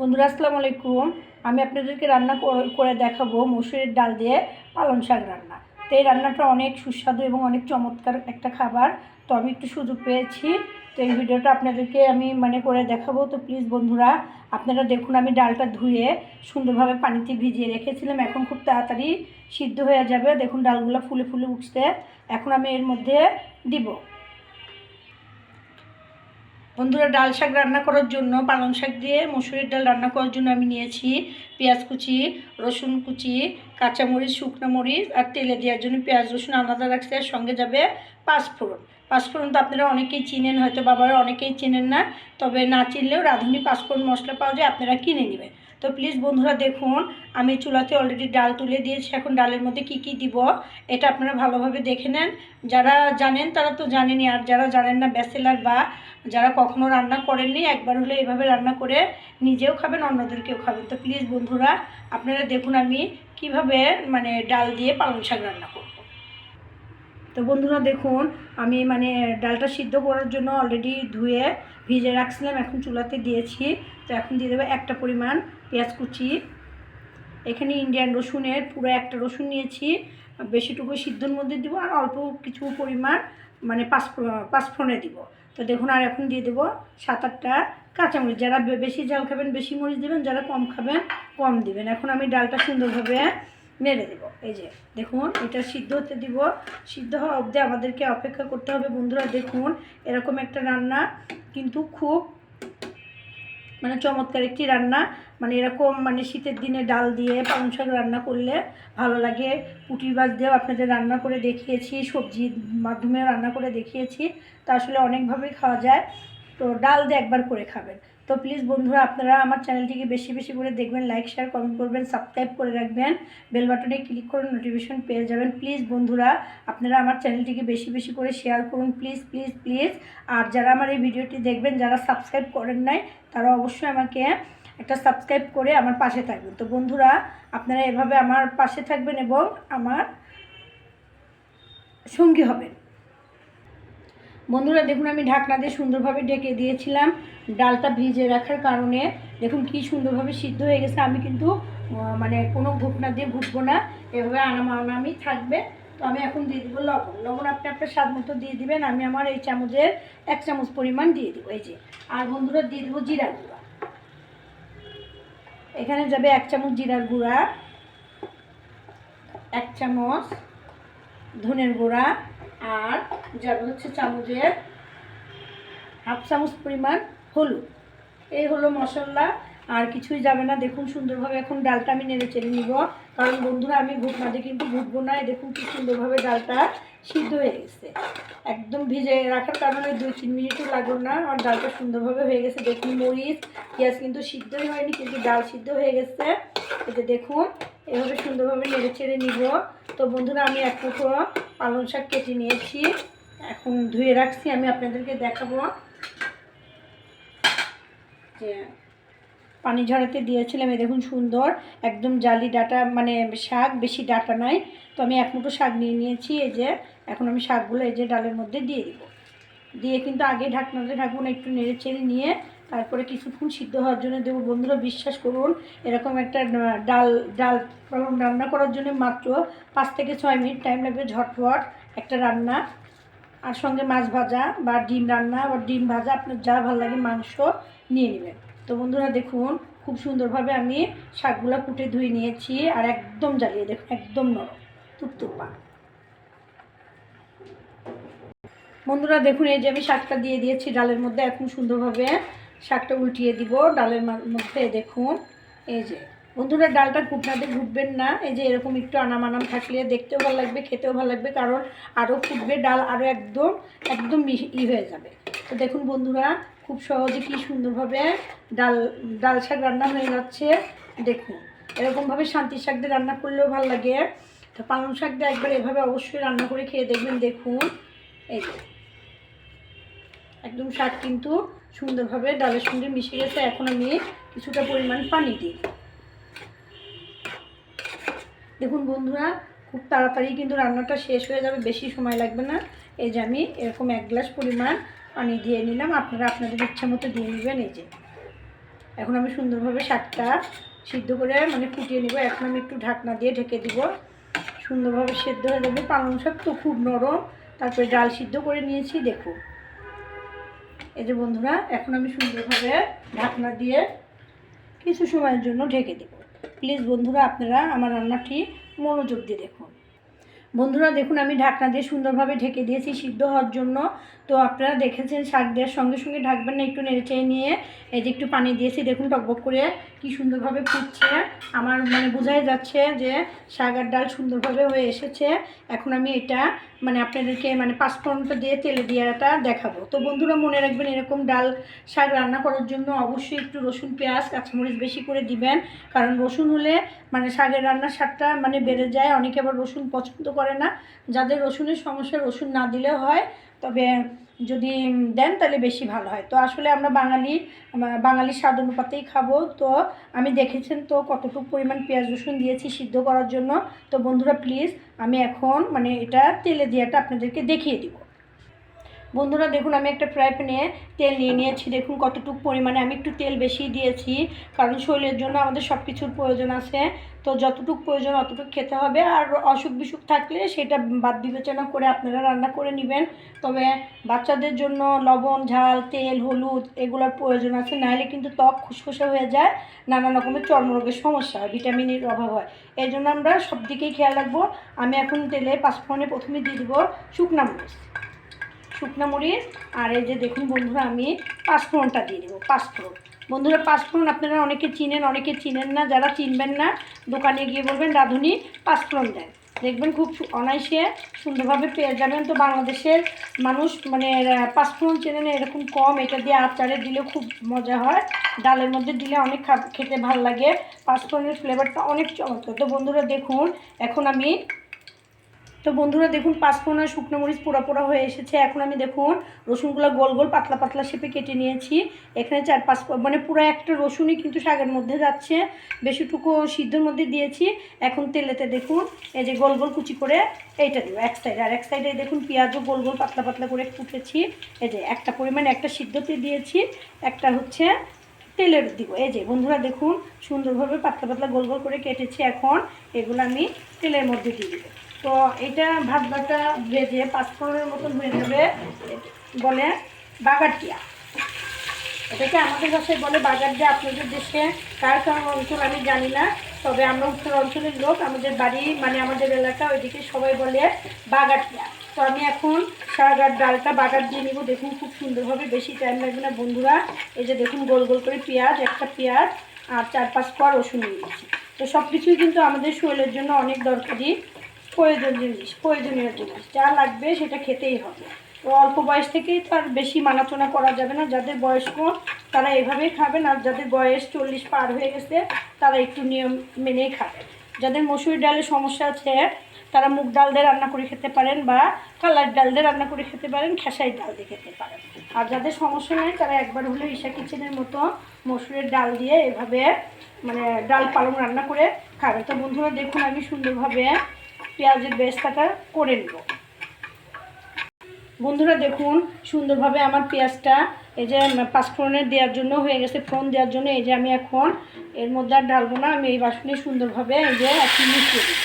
বন্ধুরা, আসসালামু আলাইকুম। আমি আপনাদেরকে রান্না করে দেখাবো মসুরের ডাল দিয়ে পালং শাক রান্না। তো এই রান্নাটা অনেক সুস্বাদু এবং অনেক চমৎকার একটা খাবার। তো আমি একটু সুযোগ পেয়েছি। তো এই ভিডিওটা আপনাদেরকে আমি মানে করে দেখাবো। তো প্লিজ বন্ধুরা, আপনারা দেখুন, আমি ডালটা ধুয়ে সুন্দরভাবে পানিতে ভিজিয়ে রেখেছিলাম। এখন খুব তাড়াতাড়ি সিদ্ধ হয়ে যাবে। দেখুন, ডালগুলো ফুলে ফুলে উঠছে। এখন আমি এর মধ্যে দিব। বন্ধুরা ডাল শাক রান্না করার জন্য, পালং শাক দিয়ে মসুরের ডাল রান্না করার জন্য আমি নিয়েছি পেঁয়াজ কুচি, রসুন কুচি, কাঁচামরিচ, শুকনো মরিচ আর তেলে দেওয়ার জন্য পেঁয়াজ, রসুন আলাদা রাখছে আর সঙ্গে যাবে পাঁচফোড়ন। পাঁচফোড়ন তো আপনারা অনেকেই চিনেন, হয়তো বাবারা অনেকেই চেনেন না, তবে না চিনলেও রাঁধুনি পাঁচফোড়ন মশলা পাওয়া যায়, আপনারা কিনে নেবেন। তো প্লিজ বন্ধুরা দেখুন, আমি চুলাতে অলরেডি ডাল তুলে দিয়েছি। এখন ডালের মধ্যে কি কি দিব, এটা আপনারা ভালোভাবে দেখে নেন। যারা জানেন তারা তো জানেনই, আর যারা জানেন না, ব্যাচেলার বা যারা কখনো রান্না করেননি, একবার হলে এভাবে রান্না করে নিজেও খাবেন, অন্যদেরকেও খাবেন। তো প্লিজ বন্ধুরা, আপনারা দেখুন আমি কীভাবে মানে ডাল দিয়ে পালং শাক রান্না করব। তো বন্ধুরা দেখুন, আমি মানে ডালটা সিদ্ধ করার জন্য অলরেডি ধুয়ে ভিজে রাখছিলাম, এখন চুলাতে দিয়েছি। তো এখন দিয়ে দেবো একটা পরিমাণ পেঁয়াজ কুচি। এখানে ইন্ডিয়ান রসুনের পুরো একটা রসুন নিয়েছি। বেশিটুকু সিদ্ধর মধ্যে দিব আর অল্প কিছু পরিমাণ মানে পাঁচ পাঁচফোড়নে দিব। তো দেখুন আর এখন দিয়ে দেবো সাত আটটা কাঁচামরিচ। যারা বেশি ঝাল খাবেন, বেশি মরিচ দেবেন, যারা কম খাবেন, কম দিবেন। এখন আমি ডালটা সুন্দরভাবে মেরে দেবো। এই যে, দেখুন এটা সিদ্ধ হতে দিব। সিদ্ধ হওয়া অবধি আমাদেরকে অপেক্ষা করতে হবে। বন্ধুরা দেখুন এরকম একটা রান্না কিন্তু খুব মানে চমৎকার একটি রান্না। মানে এরকম মানে শীতের দিনে ডাল দিয়ে পালং শাক রান্না করলে ভালো লাগে। পুটির মাছ দিয়েও আপনাদের রান্না করে দেখিয়েছি, সবজির মাধ্যমেও রান্না করে দেখিয়েছি। তা আসলে অনেকভাবেই খাওয়া যায়। তো ডাল দিয়ে একবার করে খাবেন। তো প্লিজ বন্ধুরা, আপনারা আমার চ্যানেলটিকে বেশি বেশি করে দেখবেন লাইক শেয়ার কমেন্ট করবেন সাবস্ক্রাইব করে রাখবেন বেল বাটনে ক্লিক করে নোটিফিকেশন পেয়ে যাবেন। প্লিজ বন্ধুরা, আপনারা আমার চ্যানেলটিকে বেশি বেশি করে শেয়ার করুন প্লিজ প্লিজ প্লিজ আর যারা আমার এই ভিডিওটি দেখবেন, যারা সাবস্ক্রাইব করেন নাই, তারা অবশ্যই আমাকে একটা সাবস্ক্রাইব করে আমার পাশে থাকবেন। তো বন্ধুরা, আপনারা এভাবে আমার পাশে থাকবেন এবং আমার সঙ্গী হবেন। বন্ধুরা, দেখুন আমি ঢাকনা দিয়ে সুন্দরভাবে ঢেকে দিয়েছিলাম। ডালটা ভিজে রাখার কারণে দেখুন কি সুন্দরভাবে সিদ্ধ হয়ে গেছে। আমি কিন্তু মানে কোনো ঘুটনা দিয়ে ঘুটবো না। এভাবে আনামানামি থাকবে। তো আমি এখন দিয়ে দেবো লবণ। লবণ আপনি আপনার স্বাদ মতো দিয়ে দিবেন। আমি আমার এই চামচের এক চামচ পরিমাণ দিয়ে দেবো এই যে। আর বন্ধুরা, দিয়ে দেবো জিরার গুঁড়া। এখানে যাবে এক চামচ জিরার গুঁড়া, এক চামচ ধনের গুঁড়া আর যাবে হচ্ছে চামচের হাফ চামচ পরিমাণ হলুদ। এই হলো মশলা, আর কিছুই যাবে না। দেখুন সুন্দরভাবে এখন ডালটা আমি নেড়ে চেড়ে নিব। কারণ বন্ধুরা, আমি ঘুটনা দিয়ে কিন্তু ঘুটবো না দেখুন কি সুন্দরভাবে ডালটা সিদ্ধ হয়ে গেছে। একদম ভিজে রাখার কারণে দুই, তিন মিনিটও লাগল না। আর ডালটা সুন্দরভাবে হয়ে গেছে। দেখুন মরিচ, পেঁয়াজ কিন্তু সিদ্ধই হয়নি, কিন্তু ডাল সিদ্ধ হয়ে গেছে। এতে দেখুন, এভাবে সুন্দরভাবে নেড়ে চেড়ে নিব। তো বন্ধুরা, আমি এক টুকরো পালং শাক কেটে নিয়েছি। এখন ধুয়ে রাখছি, আমি আপনাদেরকে দেখাবো। যে পানি ঝরাতে দিয়েছিলাম, এই দেখুন সুন্দর, একদম জালি ডাটা মানে শাক, বেশি ডাটা নাই। তো আমি এক মুঠো শাক নিয়ে নিয়েছি, এই যে, এখন আমি শাকগুলো এই যে ডালের মধ্যে দিয়ে দিব। দিয়ে কিন্তু আগে ঢাকনাতে ঢাকবো না, একটু নেড়ে চেড়ে নিয়ে তারপরে কিছুক্ষণ সিদ্ধ হওয়ার জন্য দেবো। বন্ধুরা, বিশ্বাস করুন, এরকম একটা ডাল ডাল রান্না করার জন্য মাত্র পাঁচ থেকে ছয় মিনিট টাইম লাগবে ঝটপট একটা রান্না। আর সঙ্গে মাছ ভাজা বা ডিম রান্না বা ডিম ভাজা, আপনার যা ভালো লাগে মাংস নিয়ে নেবেন। তো বন্ধুরা দেখুন, খুব সুন্দরভাবে আমি শাকগুলো কুটে ধুয়ে নিয়েছি আর একদম জ্বালিয়ে দেখুন, একদম নরম, তুপতুপা। বন্ধুরা দেখুন, এই যে আমি শাকটা দিয়ে দিয়েছি ডালের মধ্যে, এখন সুন্দরভাবে শাকটা উল্টিয়ে দিব, ডালের মধ্যে দেখুন, এই যে বন্ধুরা, ডালটা কুটনাতে ঘুটবেন না। এই যে এরকম একটু আনাম আনাম থাকলে দেখতেও ভালো লাগবে, খেতেও ভালো লাগবে, কারণ আরও ফুটবে ডাল আরও একদম একদম ই হয়ে যাবে। তো দেখুন বন্ধুরা, খুব সহজে কি সুন্দরভাবে ডাল ডাল শাক রান্না হয়ে যাচ্ছে। দেখুন, এরকমভাবে শান্তি শাক দিয়ে রান্না করলেও ভালো লাগে। তো পালং শাক দিয়ে একবার এভাবে অবশ্যই রান্না করে খেয়ে দেখবেন। দেখুন, এই একদম শাক কিন্তু সুন্দরভাবে ডালের সঙ্গে মিশে গেছে। এখন আমি কিছুটা পরিমাণ পানি দিই। দেখুন বন্ধুরা, খুব তাড়াতাড়ি কিন্তু রান্নাটা শেষ হয়ে যাবে, বেশি সময় লাগবে না। এই যে আমি এরকম এক গ্লাস পরিমাণ পানি দিয়ে নিলাম, আপনারা আপনাদের ইচ্ছা মতো দিয়ে নেবেন এই যে। এখন আমি সুন্দরভাবে শাকটা সিদ্ধ করে মানে ফুটিয়ে নেব। এখন আমি একটু ঢাকনা দিয়ে ঢেকে দিব। সুন্দরভাবে সেদ্ধ হয়ে যাবে। পালং শাক তো খুব নরম। তারপরে ডাল সিদ্ধ করে নিয়েছি, দেখুন। এই যে বন্ধুরা, এখন আমি সুন্দরভাবে ঢাকনা দিয়ে কিছু সময়ের জন্য ঢেকে দেব। প্লিজ বন্ধুরা, আপনারা আমার রান্নাটি মনোযোগ দিয়ে দেখুন। বন্ধুরা, দেখুন, আমি ঢাকনা দিয়ে সুন্দরভাবে ঢেকে দিয়েছি সিদ্ধ হওয়ার জন্য। তো আপনারা দেখেছেন শাক দেওয়ার সঙ্গে সঙ্গে ঢাকবেন না, একটু নেড়ে চেয়ে নিয়ে এই যে একটু পানি দিয়েছি, দেখুন টকবক করে কি সুন্দরভাবে ফুটছে। আমার মানে বোঝাই যাচ্ছে যে শাক আর ডাল সুন্দরভাবে হয়ে এসেছে। এখন আমি এটা মানে আপনাদেরকে মানে পাঁচফোড়নটা দিয়ে তেলে দেওয়াটা দেখাবো। তো বন্ধুরা, মনে রাখবেন এরকম ডাল শাক রান্না করার জন্য অবশ্যই একটু রসুন, পেঁয়াজ, কাঁচামরিচ বেশি করে দিবেন। কারণ রসুন হলে মানে শাকের রান্নার স্বাদটা মানে বেড়ে যায়। অনেকে আবার রসুন পছন্দ করে না। যাদের রসুনের সমস্যা, রসুন না দিলে হয় তবে যদি দেন তাহলে বেশি ভালো হয়। তো আসলে আমরা বাঙালি বাঙালির স্বাদ অনুপাতেই খাব। তো আমি দেখেছেন তো কতটুকু পরিমাণ পেঁয়াজ রসুন দিয়েছি সিদ্ধ করার জন্য। তো বন্ধুরা প্লিজ আমি এখন মানে এটা তেলে দেওয়াটা আপনাদেরকে দেখিয়ে দিব। বন্ধুরা, দেখুন, আমি একটা ফ্রাই প্যানে তেল নিয়ে নিয়েছি। দেখুন, কতটুকু পরিমাণে আমি একটু তেল বেশি দিয়েছি, কারণ শরীরের জন্য আমাদের সব কিছুর প্রয়োজন আছে। তো যতটুকু প্রয়োজন অতটুকু খেতে হবে, আর অসুখ বিসুখ থাকলে সেটা বাদ বিবেচনা করে আপনারা রান্না করে নেবেন। তবে বাচ্চাদের জন্য লবণ, ঝাল, তেল, হলুদ এগুলোর প্রয়োজন আছে, নাহলে কিন্তু ত্বক খুসখুসে হয়ে যায়, নানা রকমের চর্মরোগের সমস্যা হয় ভিটামিনের অভাব হয়। এই জন্য আমরা সব দিকেই খেয়াল রাখব। আমি এখন তেলে পাঁচফোড়নে প্রথমে দিয়ে দেবো শুকনা মরিচ। শুকনো মরিচ, আর এই যে দেখুন বন্ধুরা, আমি পাঁচফোড়নটা দিয়ে দেবো, পাঁচফোড়ন। বন্ধুরা, পাঁচফোড়ন আপনারা অনেকে চিনেন অনেকে চিনেন না, যারা চিনবেন না, দোকানে গিয়ে বলবেন, রাঁধুনি, পাঁচফোড়ন দেন। দেখবেন খুব অনায়াসে সুন্দরভাবে পেয়ে যাবেন। তো বাংলাদেশের মানুষ মানে পাঁচফোড়ন চেনে না, এরকম কম। এটা দিয়ে আচারে দিলে খুব মজা হয়। ডালের মধ্যে দিলে অনেক খেতে ভালো লাগে। পাঁচফোড়নের ফ্লেভারটা অনেক চমৎকার। তো বন্ধুরা, দেখুন, এখন আমি তো বন্ধুরা দেখুন পাঁচফোড়ন শুকনো মরিচ পোড়া পোড়া হয়ে এসেছে। এখন আমি দেখুন রসুনগুলো গোল গোল পাতলা পাতলা শেপে কেটে নিয়েছি। এখানে চার পাঁচ মানে পুরো একটা রসুনই কিন্তু শাকের মধ্যে যাচ্ছে। বেশিটুকু সিদ্ধর মধ্যে দিয়েছি। এখন তেলেতে দেখুন এই যে গোল গোল কুচি করে এইটা দেবো, এক সাইডে। আর এক সাইডে দেখুন পেঁয়াজও গোল গোল পাতলা পাতলা করে কুটেছি এই যে একটা পরিমাণ একটা সিদ্ধতে দিয়েছি। একটা হচ্ছে তেলের দিব। এই যে বন্ধুরা দেখুন সুন্দরভাবে পাতলা পাতলা গোল গোল করে কেটেছি। এখন এগুলো আমি তেলের মধ্যে দিয়ে দেবো। তো এটা ভাত ভাতা ভেজে পাঁচফোড়নের মতন হয়ে যাবে, বলে বাগাটিয়া এটাকে আমাদের কাছে বলে বাগার দিয়ে আপনাদের দেশে কার কার অঞ্চল আমি জানি না, তবে আমরা উত্তর অঞ্চলের লোক, আমাদের বাড়ি মানে আমাদের এলাকা ওইদিকে সবাই বলে বাগাটিয়া তো আমি এখন আর ডালটা বাগার দিয়ে নিব। দেখুন খুব সুন্দরভাবে বেশি টাইম লাগবে না বন্ধুরা। এই যে দেখুন গোল গোল করে পেঁয়াজ, একটা পেঁয়াজ আর চার পাঁচ কোয়া রসুন নিয়ে নিয়েছি। তো সব কিছুই কিন্তু আমাদের শরীরের জন্য অনেক দরকারি। প্রয়োজন জিনিস, প্রয়োজনীয় জিনিস। যা লাগবে সেটা খেতেই হবে। তো অল্প বয়স থেকেই তো আর বেশি মানাচনা করা যাবে না। যাদের বয়স্ক, তারা এভাবেই খাবেন। আর যাদের বয়স চল্লিশ পার হয়ে গেছে, তারা একটু নিয়ম মেনেই খাবেন। যাদের মসুর ডালের সমস্যা আছে, তারা মুগ ডাল দিয়ে রান্না করে খেতে পারেন বা কালার ডাল দিয়ে রান্না করে খেতে পারেন খেসাই ডাল দিয়ে খেতে পারেন। আর যাদের সমস্যা নেই, তারা একবার হলেও ঈশা কিচেনের মতো মসুরের ডাল দিয়ে এভাবে মানে ডাল পালং রান্না করে খাবেন তো বন্ধুরা, দেখুন আমি সুন্দরভাবে পেঁয়াজের বেস্তাটা করে নেব। বন্ধুরা দেখুন, সুন্দরভাবে আমার পেঁয়াজটা এই যে পাঁচফোড়নের দেওয়ার জন্য হয়ে গেছে, ফোড়ন দেওয়ার জন্য এই যে আমি এখন এর মধ্যে আর ঢালবো না, আমি এই বাসনে সুন্দরভাবে এই যে এখন মিশিয়ে দিই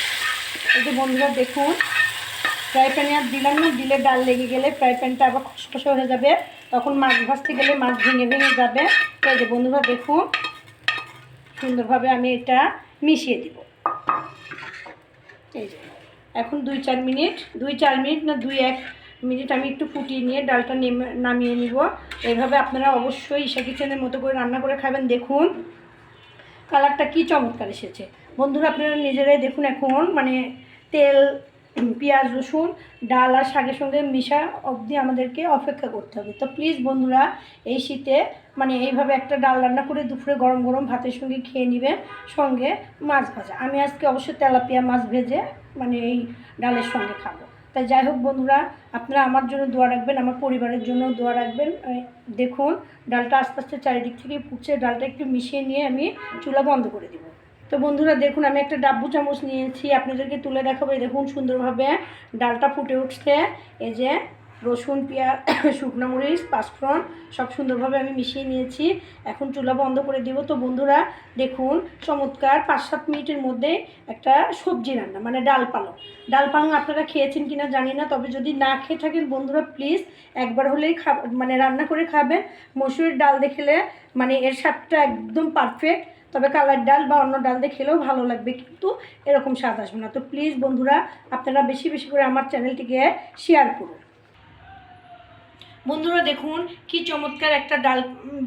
এই যে বন্ধুরা দেখুন, ফ্রাই প্যানে আর দিলাম না, দিলে ডাল লেগে গেলে ফ্রাই প্যানটা আবার খসখসে হয়ে যাবে, তখন মাছ ভাজতে গেলে মাছ ভেঙে ভেঙে যাবে। তো এই যে বন্ধুরা দেখুন, সুন্দরভাবে আমি এটা মিশিয়ে দিব। এই যে, এখন দুই চার মিনিট, দুই চার মিনিট না দুই এক মিনিট আমি একটু ফুটিয়ে নিয়ে ডালটা নেমে, নামিয়ে নিব। এভাবে আপনারা অবশ্যই ঈশা কিচেনের মতো করে রান্না করে খাবেন। দেখুন, কালারটা কি চমৎকার এসেছে। বন্ধুরা, আপনারা নিজেরাই দেখুন এখন মানে তেল পেঁয়াজ, রসুন, ডাল আর শাকের সঙ্গে মিশা অবধি আমাদেরকে অপেক্ষা করতে হবে। তো প্লিজ বন্ধুরা, এই শীতে মানে এইভাবে একটা ডাল রান্না করে দুপুরে গরম গরম ভাতের সঙ্গে খেয়ে নেবেন, সঙ্গে মাছ ভাজা। আমি আজকে অবশ্যই তেলাপিয়া মাছ ভেজে মানে এই ডালের সঙ্গে খাব। তাই যাই হোক বন্ধুরা, আপনারা আমার জন্য দোয়া রাখবেন, আমার পরিবারের জন্য দোয়া রাখবেন। দেখুন, ডালটা আস্তে আস্তে চারিদিক থেকে ফুটছে ডালটা একটু মিশিয়ে নিয়ে আমি চুলা বন্ধ করে দিব। তো বন্ধুরা দেখুন, আমি একটা ডাব্বু চামচ নিয়েছি। আপনাদেরকে তুলে দেখাবো। এই দেখুন সুন্দরভাবে ডালটা ফুটে উঠছে। এই যে রসুন, পেঁয়াজ, শুকনো মরিচ, পাঁচফোড়ন, সব সুন্দরভাবে আমি মিশিয়ে নিয়েছি। এখন চুলা বন্ধ করে দেবো। তো বন্ধুরা দেখুন, চমৎকার পাঁচ সাত মিনিটের মধ্যে একটা সবজি রান্না মানে ডাল পালং। ডাল পালং আপনারা খেয়েছেন কিনা জানি না, তবে যদি না খেয়ে থাকেন, বন্ধুরা প্লিজ একবার হলেই খা মানে রান্না করে খাবেন। মসুরের ডাল দেখলে মানে এর স্বাদটা একদম পারফেক্ট তবে কালার ডাল বা অন্য ডাল দিয়ে খেলেও ভালো লাগবে, কিন্তু এরকম স্বাদ আসবে না। তো প্লিজ বন্ধুরা, আপনারা বেশি বেশি করে আমার চ্যানেলটিকে শেয়ার করুন। বন্ধুরা দেখুন, কি চমৎকার একটা ডাল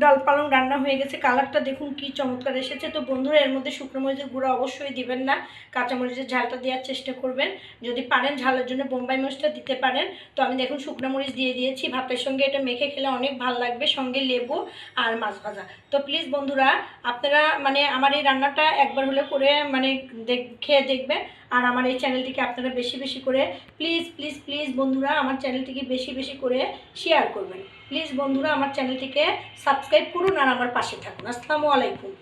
ডাল পালং রান্না হয়ে গেছে। কালারটা দেখুন, কি চমৎকার এসেছে। তো বন্ধুরা, এর মধ্যে শুকনো মরিচের গুঁড়ো অবশ্যই দিবেন না। কাঁচামরিচের ঝালটা দেওয়ার চেষ্টা করবেন। যদি পারেন, ঝালের জন্য বোম্বাই মরিচটা দিতে পারেন। তো আমি দেখুন, শুকনো মরিচ দিয়ে দিয়েছি। ভাতের সঙ্গে এটা মেখে খেলে অনেক ভালো লাগবে। সঙ্গে লেবু আর মাছ ভাজা। তো প্লিজ বন্ধুরা, আপনারা মানে আমার এই রান্নাটা একবার হলে করে মানে দেখ, খেয়ে দেখবেন। আর আমার এই চ্যানেলটিকে আপনারা বেশি বেশি করে প্লিজ প্লিজ প্লিজ বন্ধুরা আমার চ্যানেলটিকে বেশি বেশি করে শেয়ার করবেন। প্লিজ বন্ধুরা আমার চ্যানেলটিকে সাবস্ক্রাইব করুন আর আমার পাশে থাকুন। আসসালামু আলাইকুম।